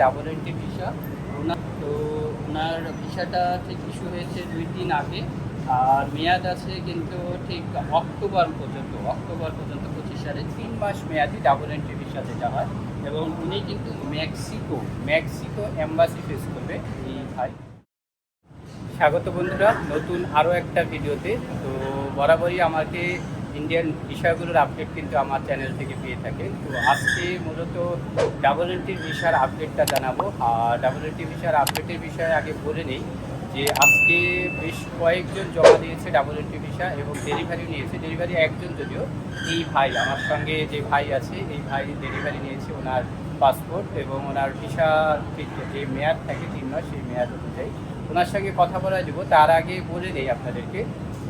Double entry visa ওনার তো ওনার ভিসাটা ঠিক ইস্যু হয়েছে দুই দিন আগে। আর মেয়াদ আছে কিন্তু ঠিক অক্টোবর পর্যন্ত অক্টোবর পর্যন্ত পঁচিশ সালে তিন মাস মেয়াদি ডাবল এন্ট্রি ভিসা যেটা হয়। এবং উনি কিন্তু মেক্সিকো মেক্সিকো এম্বাসি ফেস করবে এই ভাই। স্বাগত বন্ধুরা, নতুন আরও একটা ভিডিওতে তো বরাবরই আমাকে ইন্ডিয়ান বিষয়গুলোর আপডেট কিন্তু আমার চ্যানেল থেকে পেয়ে থাকেন। তো আজকে মূলত ডাবল এন্ট্রি ভিসার আপডেটটা জানাব। আর ডাবল এন্ট্রি ভিসার আপডেটের বিষয়ে আগে বলে নেই যে আজকে বেশ কয়েকজন জমা দিয়েছে ডাবল এন্ট্রি ভিসা এবং ডেলিভারি নিয়েছে। ডেলিভারি একজন যদিও, এই ভাই, আমার সঙ্গে যে ভাই আছে, এই ভাই ডেলিভারি নিয়েছে ওনার পাসপোর্ট এবং ওনার ভিসা যে মেয়াদ থাকে, তিন মাস, সেই মেয়াদ অনুযায়ী। ওনার সঙ্গে কথা বলা যাব। তার আগে বলে নেই আপনাদেরকে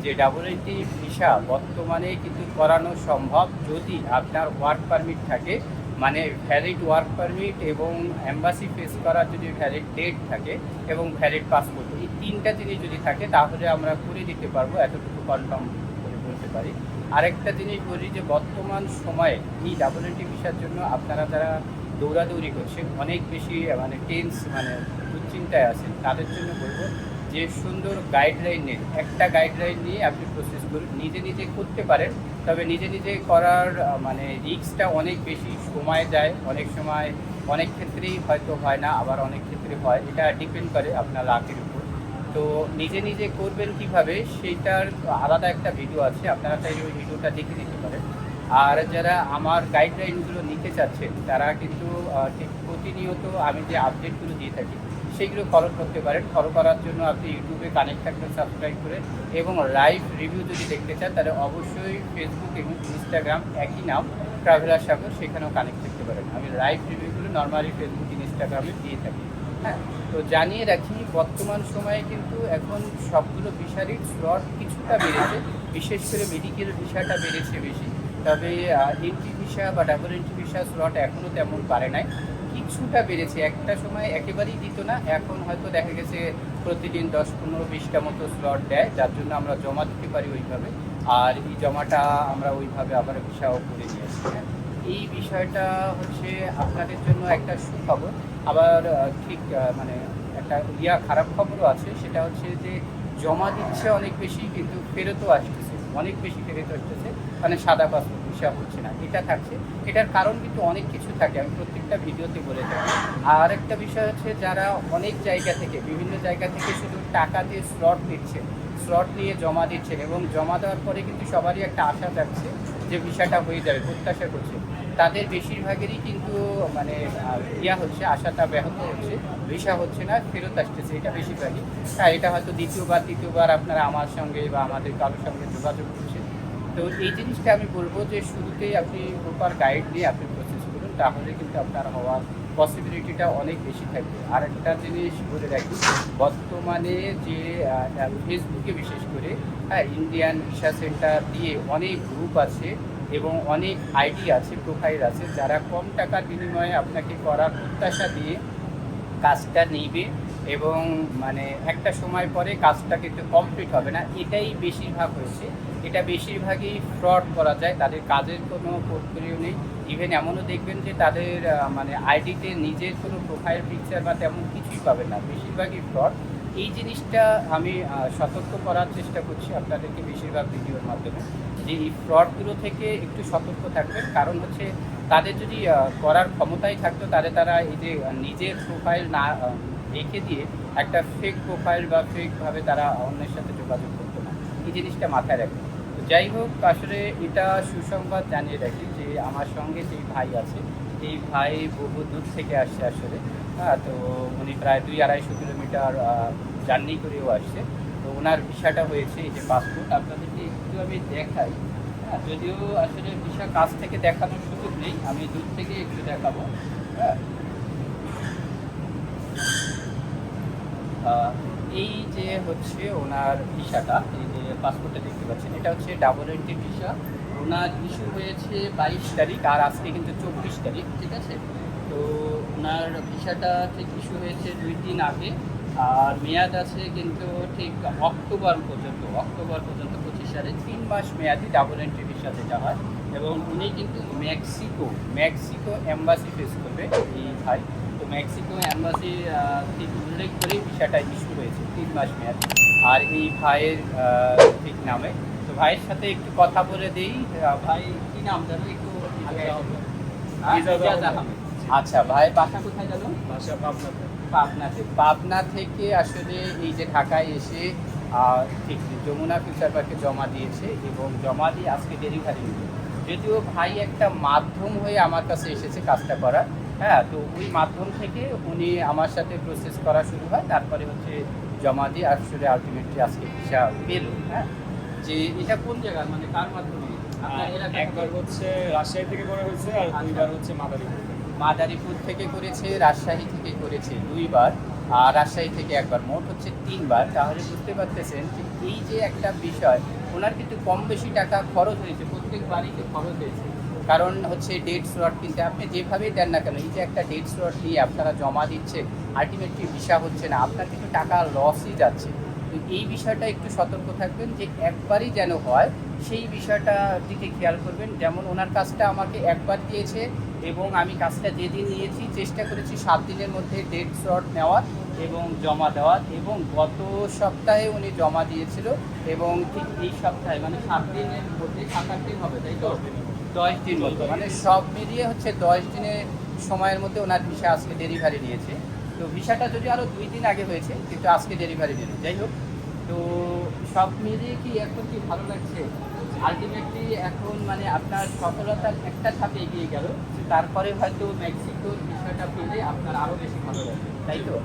যে ডাবল এন্ট্রি ভিসা বর্তমানে কিন্তু করানো সম্ভব যদি আপনার ওয়ার্ক পারমিট থাকে। মানে ভ্যালিড ওয়ার্ক পারমিট এবং অ্যাম্বাসি ফেস করার যদি ভ্যালিড ডেট থাকে এবং ভ্যালিড পাসপোর্ট এই তিনটা জিনিস যদি থাকে, তাহলে আমরা করে দিতে পারব, এতটুকু কনফার্ম করে বলতে পারি। আরেকটা জিনিস বলি যে, বর্তমান সময়ে এই ডাবল এন্ট্রি ভিসার জন্য আপনারা যারা দৌড়াদৌড়ি করছেন, অনেক বেশি মানে টেন্স মানে দুশ্চিন্তায় আছেন, তাদের জন্য বলব যে সুন্দর গাইডলাইন নিন। একটা গাইডলাইন নিয়ে আপনি প্রসেস করুন। নিজে নিজে করতে পারেন, তবে নিজে নিজে করার মানে রিস্কটা অনেক বেশি। সময় যায়, অনেক সময় অনেক ক্ষেত্রেই হয়তো হয় না, আবার অনেক ক্ষেত্রে হয়। এটা ডিপেন্ড করে আপনার লাকের উপর। তো নিজে নিজে করবেন কীভাবে, সেইটার আলাদা একটা ভিডিও আছে। আপনারা চাইলে ওই ভিডিওটা দেখে নিতে পারেন। আর যারা আমার গাইডলাইনগুলো নিতে চাচ্ছেন, তারা কিন্তু ঠিক প্রতিনিয়ত আমি যে আপডেটগুলো দিয়ে থাকি সেইগুলো ফলো করতে পারেন। ফলো করার জন্য আপনি ইউটিউবে কানেক্ট থাকবেন সাবস্ক্রাইব করে। এবং লাইভ রিভিউ যদি দেখতে চান, তাহলে অবশ্যই ফেসবুক এবং ইনস্টাগ্রাম একই নাম ট্রাভেলার সাগর সেখানেও কানেক্ট থাকতে পারেন। আমি লাইভ রিভিউগুলো নর্মালি ফেসবুক ইনস্টাগ্রামে দিয়ে থাকি। হ্যাঁ তো জানিয়ে রাখি, বর্তমান সময়ে কিন্তু এখন সবগুলো ভিসারই স্লট কিছুটা বেড়েছে। বিশেষ করে মেডিকেল ভিসাটা বেড়েছে বেশি। তবে এন্ট্রি ভিসা বা ডাবল এন্ট্রি ভিসা স্লট এখনও তেমন পারে নাই। কিছুটা বেড়েছে। একটা সময় একেবারেই দিত না। এখন হয়তো দেখা গেছে প্রতিদিন দশ পনেরো বিশটা মতো স্লট দেয়, যার জন্য আমরা জমা দিতে পারি ওইভাবে। আর এই জমাটা আমরা ওইভাবে আবার ভিসাও করে নিয়ে আসি হ্যাঁ। এই বিষয়টা হচ্ছে আপনাদের জন্য একটা সুখবর। আবার ঠিক মানে একটা ইয়া খারাপ খবরও আছে, সেটা হচ্ছে যে জমা দিচ্ছে অনেক বেশি, কিন্তু ফেরতও আসতেছে অনেক বেশি ফেরত আসতেছে মানে সাদা পাস হিসাব হচ্ছে না। এটা থাকছে। এটার কারণ কিন্তু অনেক কিছু থাকে। আমি প্রত্যেকটা ভিডিওতে বলে থাকি। আর একটা বিষয় হচ্ছে, যারা অনেক জায়গা থেকে, বিভিন্ন জায়গা থেকে শুধু টাকা দিয়ে স্লট নিচ্ছে স্লট নিয়ে জমা দিচ্ছেন এবং জমা দেওয়ার পরে কিন্তু সবারই একটা আশা থাকছে যে ভিসাটা হয়ে যাবে, প্রত্যাশা করছে। তাদের বেশিরভাগেরই কিন্তু মানে ইয়া হচ্ছে, আশাটা ব্যাহত হচ্ছে, ভিসা হচ্ছে না, ফেরত আসতেছে, এটা বেশিরভাগই। হ্যাঁ এটা হয়তো দ্বিতীয়বার, তৃতীয়বার আপনারা আমার সঙ্গে বা আমাদের কারোর সঙ্গে যোগাযোগ করছেন। তো এই জিনিসটা আমি বলব যে, শুরুতেই আপনি প্রপার গাইড দিয়ে আপনি প্রসেস করুন, তাহলে কিন্তু আপনার হওয়ার পসিবিলিটিটা অনেক বেশি থাকবে। আর একটা জিনিস বলে রাখি, বর্তমানে যে ফেসবুকে বিশেষ করে হ্যাঁ ইন্ডিয়ান ভিসা সেন্টার দিয়ে অনেক গ্রুপ আছে এবং অনেক আইডি আছে, প্রোফাইল আছে, যারা কম টাকার বিনিময়ে আপনাকে করার প্রত্যাশা দিয়ে কাজটা নেবে এবং মানে একটা সময় পরে কাজটা কিন্তু কমপ্লিট হবে না। এটাই বেশিরভাগ হয়েছে। এটা বেশিরভাগই ফ্রড করা যায়। তাদের কাজের কোনো পোর্টফোলিও নেই। ইভেন এমনও দেখবেন যে তাদের মানে আইডিতে নিজের কোনো প্রোফাইল পিকচার বা তেমন কিছুই পাবেন না। বেশিরভাগই ফ্রড এই জিনিসটা আমি সতর্ক করার চেষ্টা করছি আপনাদেরকে বেশিরভাগ ভিডিওর মাধ্যমে। যে এই ফ্রডগুলো থেকে একটু সতর্ক থাকবেন। কারণ হচ্ছে তাদের যদি করার ক্ষমতাই থাকতো, তাহলে তারা এই যে নিজের প্রোফাইল না রেখে দিয়ে একটা ফেক প্রোফাইল বা ফেকভাবে তারা অন্যের সাথে যোগাযোগ করতো না। এই জিনিসটা মাথায় রাখবে তো যাই হোক, আসলে এটা সুসংবাদ জানিয়ে রাখি যে, আমার সঙ্গে যেই ভাই আছে, এই ভাই বহু দূর থেকে আসছে আসলে। হ্যাঁ তো উনি প্রায় দুই আড়াইশো কিলোমিটার জার্নি করেও আসছে। তো ওনার ভিসাটা হয়েছে এই যে পাসপোর্ট। আপনাদেরকে একটু আমি দেখাই হ্যাঁ? যদিও আসলে কাছ থেকে দেখানোর সুযোগ নেই, আমি দূর থেকে একটু দেখাবো হ্যাঁ? এই যে হচ্ছে ওনার ভিসাটা, এই যে দেখতে পাচ্ছেন, এটা হচ্ছে ডাবল এন্ট্রি ভিসা ওনার ইস্যু হয়েছে বাইশ তারিখ, আর আজকে কিন্তু চব্বিশ তারিখ, ঠিক আছে? তো ওনার ভিসাটা ঠিক ইস্যু হয়েছে দুই দিন আগে, আর মেয়াদ আছে কিন্তু ঠিক অক্টোবর পর্যন্ত অক্টোবর পর্যন্ত সালে তিন মাস মেয়াদি ডাবল এন্ট্রি ভিসা যেটা হয় এবং উনি কিন্তু মেক্সিকো মেক্সিকো এম্বাসি ফেস করবে এই ভাই। তো মেক্সিকো অ্যাম্বাসি ঠিক উল্লেখ করেই ভিসাটা ইস্যু হয়েছে তিন মাস মেয়াদ। আর এই ভাইয়ের ঠিক নামে। তো ভাইয়ের সাথে একটু কথা বলে দিই। ভাই কি নাম জানো? একটু আগে আহমেদ। আহমেদ। আচ্ছা। ভাই বাসা কোথায় জানো? ভাষা পাবনাতে। পাবনাতে। পাবনা থেকে আসলে এই যে ঢাকায় এসে ঠিক যমুনা ফিউচার পার্কে জমা দিয়েছে এবং জমা দিয়ে আজকে ডেলিভারি নিবে যদিও ভাই একটা মাধ্যম হয়ে আমার কাছে এসেছে কাজটা করার হ্যাঁ তো ওই মাধ্যম থেকে উনি আমার সাথে প্রসেস করা শুরু হয় তারপরে হচ্ছে জমা দিয়ে আসলে আলটিমেটলি আজকে ভিসা পেল হ্যাঁ। যে এটা কোন জায়গা মানে কার মাধ্যমে? এলাকা একবার হচ্ছে রাজশাহী থেকে করা হয়েছে আর আচ্ছা। দুইবার হচ্ছে মাদারীপুর মাদারীপুর থেকে করেছে রাজশাহী থেকে করেছে দুইবার। আর রাজশাহী থেকে একবার, মোট হচ্ছে তিনবার। তাহলে বুঝতে পারতেছেন যে এই যে একটা বিষয়, ওনার কিন্তু কম বেশি টাকা খরচ হয়েছে, প্রত্যেক বাড়িতে খরচ হয়েছে। কারণ হচ্ছে ডেট স্লট কিনতে আপনি যেভাবেই দেন না কেন, এই যে একটা ডেট স্লট নিয়ে আপনারা জমা দিচ্ছে আলটিমেটলি ভিসা হচ্ছে না, আপনার কিন্তু টাকা লসই যাচ্ছে। তো এই বিষয়টা একটু সতর্ক থাকবেন যে একবারই যেন হয়, সেই বিষয়টার দিকে খেয়াল করবেন। যেমন ওনার কাজটা আমাকে একবার দিয়েছে এবং আমি কাজটা যেদিন নিয়েছি, চেষ্টা করেছি সাত দিনের মধ্যে ডেট শট নেওয়ার এবং জমা দেওয়ার এবং গত সপ্তাহে উনি জমা দিয়েছিল এবং ঠিক এই সপ্তাহে মানে সাত দিনের মধ্যে সাত আট দিন হবে, তাই তো। দশ দিন মতো মানে সব মিলিয়ে হচ্ছে দশ দিনের সময়ের মধ্যে ওনার ভিসা আজকে ডেলিভারি দিয়েছে তো ভিসাটা যদি আরও দুই দিন আগে হয়েছে, কিন্তু আজকে ডেলিভারি দিল যাই হোক তো সব মিলিয়ে কি এখন কি ভালো লাগছে? আলটিমেটলি এখন মানে আপনার সফলতার একটা ধাপে এগিয়ে গেল, তারপরে হয়তো মেক্সিকোর বিষয়টা পেলে আপনার আরও বেশি ভালো লাগবে, তাই তো?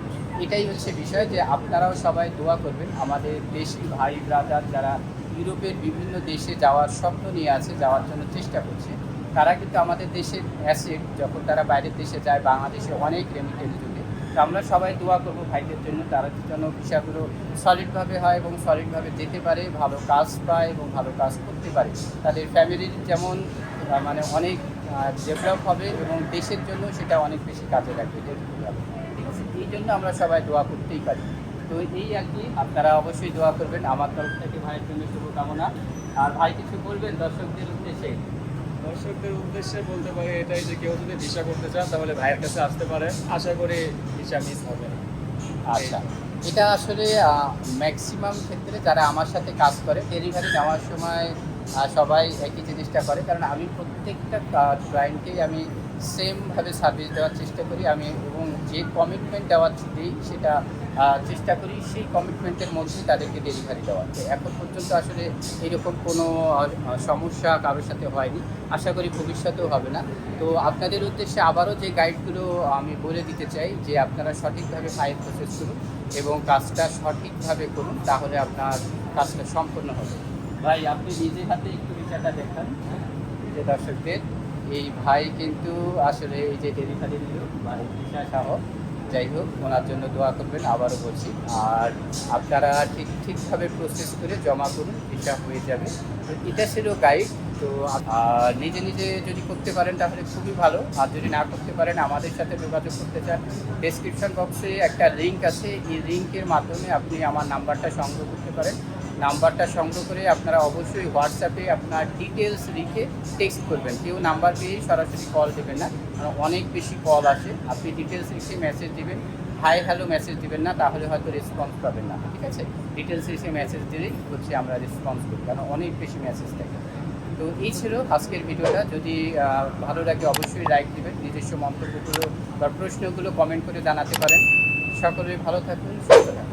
এটাই হচ্ছে বিষয় যে আপনারাও সবাই দোয়া করবেন, আমাদের দেশি ভাই ব্রাদার যারা ইউরোপের বিভিন্ন দেশে যাওয়ার স্বপ্ন নিয়ে আছে, যাওয়ার জন্য চেষ্টা করছে, তারা কিন্তু আমাদের দেশের অ্যাসেট যখন তারা বাইরের দেশে যায়, বাংলাদেশে অনেক রেমিটেন্স আমরা সবাই দোয়া করব ভাইদের জন্য, তারা যেন ভিসাগুলো সলিডভাবে হয় এবং সলিডভাবে যেতে পারে, ভালো কাজ পায় এবং ভালো কাজ করতে পারে। তাদের ফ্যামিলির যেমন মানে অনেক ডেভেলপ হবে এবং দেশের জন্য সেটা অনেক বেশি কাজে লাগবে এই জন্য আমরা সবাই দোয়া করতেই পারি। তো এই আর কি, আপনারা অবশ্যই দোয়া করবেন। আমার তরফ থেকে ভাইয়ের জন্য শুভকামনা। আর ভাই কিছু বলবেন দর্শকদের উদ্দেশ্যে? দর্শকদের উদ্দেশ্যে বলতে পারি এটাই যে কেউ যদি ভিসা করতে চান, তাহলে ভাইয়ের কাছে আসতে পারে আশা করি ভিসা মিস হবে। না আচ্ছা। এটা আসলে ম্যাক্সিমাম ক্ষেত্রে যারা আমার সাথে কাজ করে ডেলিভারি যাওয়ার সময় সবাই একই জিনিসটা করে। কারণ আমি প্রত্যেকটা ক্লায়েন্টকেই আমি সেমভাবে সার্ভিস দেওয়ার চেষ্টা করি। আমি এবং যে কমিটমেন্ট দেওয়ার দিই সেটা চেষ্টা করি সেই কমিটমেন্টের মধ্যেই তাদেরকে ডেলিভারি দেওয়ার। এখন পর্যন্ত আসলে এরকম কোনো সমস্যা কারোর সাথে হয়নি। আশা করি ভবিষ্যতেও হবে না। তো আপনাদের উদ্দেশ্যে আবারও যে গাইডগুলো আমি বলে দিতে চাই, যে আপনারা সঠিকভাবে ফাইল প্রসেস করুন এবং কাজটা সঠিকভাবে করুন, তাহলে আপনার কাজটা সম্পূর্ণ হবে। ভাই, আপনি নিজে হাতে একটু বিষয়টা দেখান। যে দর্শকদের, এই ভাই কিন্তু আসলে এই যে ডেলিভারি বা এই দিশা সাহ যাই হোক, ওনার জন্য দোয়া করবেন, আবারও বলছি। আর আপনারা ঠিক, ঠিকভাবে প্রসেস করে জমা করুন হিসাব হয়ে যাবে। এটা ছিল গাইড তো নিজে নিজে যদি করতে পারেন তাহলে খুবই ভালো। আর যদি না করতে পারেন, আমাদের সাথে যোগাযোগ করতে চান ডেসক্রিপশন বক্সে একটা লিঙ্ক আছে। এই লিঙ্কের মাধ্যমে আপনি আমার নাম্বারটা সংগ্রহ করতে পারেন। নাম্বারটা সংগ্রহ করে আপনারা অবশ্যই হোয়াটসঅ্যাপে আপনার ডিটেলস লিখে টেক্সট করবেন। কেউ নাম্বার পেয়ে সরাসরি কল দেবেন না। কারণ অনেক বেশি কল আসে। আপনি ডিটেলস লিখে মেসেজ দেবেন। হাই হ্যালো মেসেজ দেবেন না। তাহলে হয়তো রেসপন্স পাবেন না। ঠিক আছে? ডিটেলস এসে মেসেজ দিলেই হচ্ছে আমরা রেসপন্স করি। কারণ অনেক বেশি মেসেজ থাকে। তো এই ছিল আজকের ভিডিওটা। যদি ভালো লাগে অবশ্যই লাইক দিবেন। নিজস্ব মন্তব্যগুলো বা প্রশ্নগুলো কমেন্ট করে জানাতে পারেন। সকলে ভালো থাকুন, সুস্থ থাকুন।